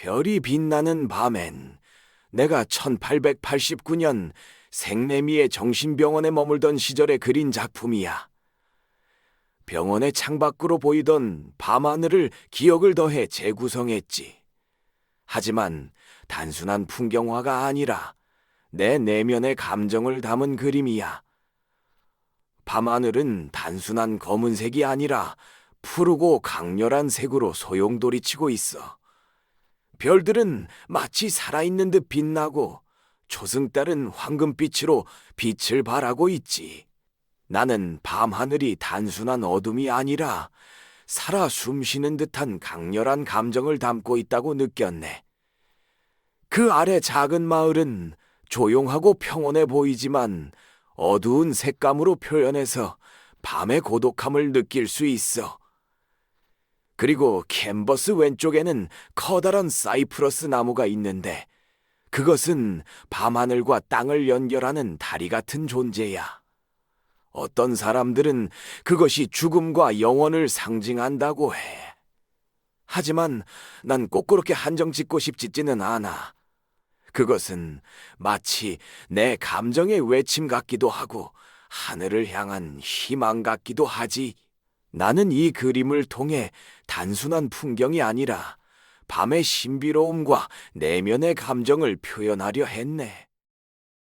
별이 빛나는 밤엔 내가 1889년 생내미의 정신병원에 머물던 시절에 그린 작품이야. 병원의 창밖으로 보이던 밤하늘을 기억을 더해 재구성했지. 하지만 단순한 풍경화가 아니라 내 내면의 감정을 담은 그림이야. 밤하늘은 단순한 검은색이 아니라 푸르고 강렬한 색으로 소용돌이치고 있어. 별들은 마치 살아있는 듯 빛나고 초승달은 황금빛으로 빛을 발하고 있지. 나는 밤하늘이 단순한 어둠이 아니라 살아 숨쉬는 듯한 강렬한 감정을 담고 있다고 느꼈네. 그 아래 작은 마을은 조용하고 평온해 보이지만 어두운 색감으로 표현해서 밤의 고독함을 느낄 수 있어. 그리고 캔버스 왼쪽에는 커다란 사이프러스 나무가 있는데 그것은 밤하늘과 땅을 연결하는 다리 같은 존재야. 어떤 사람들은 그것이 죽음과 영원을 상징한다고 해. 하지만 난 꼭 그렇게 한정 짓고 싶지는 않아. 그것은 마치 내 감정의 외침 같기도 하고 하늘을 향한 희망 같기도 하지. 나는 이 그림을 통해 단순한 풍경이 아니라 밤의 신비로움과 내면의 감정을 표현하려 했네.